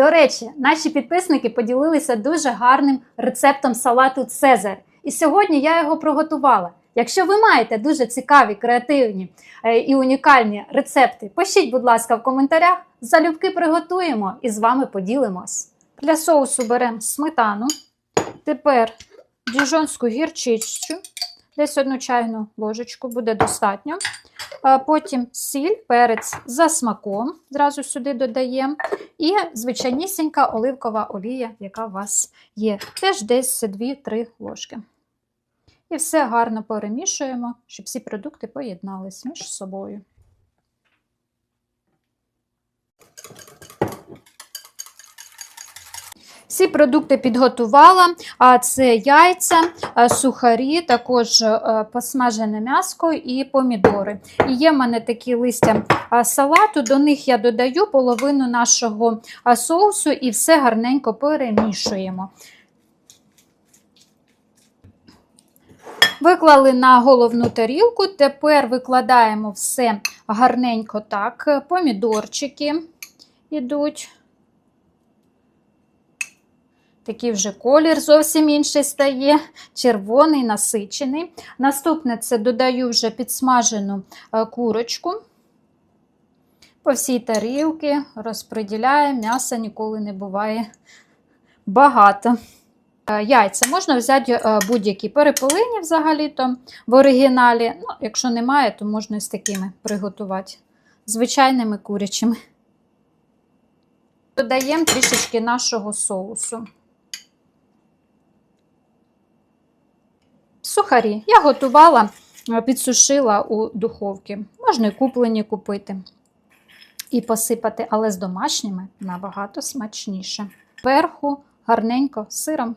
До речі, наші підписники поділилися дуже гарним рецептом салату Цезар. І сьогодні я його приготувала. Якщо ви маєте дуже цікаві, креативні е, і унікальні рецепти, пишіть, будь ласка, в коментарях. Залюбки приготуємо і з вами поділимось. Для соусу беремо сметану. Тепер діжонську гірчичцю, десь одну чайну ложечку буде достатньо. А Потім сіль, перець за смаком, зразу сюди додаємо. І звичайнісінька оливкова олія, яка у вас є. Теж десь 2-3 ложки. І все гарно перемішуємо, щоб всі продукти поєднались між собою. Всі продукти підготувала, а це яйця, е, сухарі, також е, посмажене м'яско і помідори. І є в мене такі листя салату, до них я додаю половину нашого соусу і все гарненько перемішуємо. Виклали на головну тарілку, тепер викладаємо все гарненько так, помідорчики йдуть. Такий вже колір зовсім інший стає, червоний, насичений. Наступне це додаю вже підсмажену е, курочку. По всій тарілці розподіляю, м'яса ніколи не буває багато. Е, Яйця можна взяти е, будь-які перепелині взагалі-то в оригіналі. Ну, якщо немає, то можна з такими приготувати. Звичайними курячими. Додаємо трішечки нашого соусу. Сухарі. Я готувала, е, підсушила у духовці. Можна і куплені купити і посипати, але з домашніми набагато смачніше. Верху гарненько сиром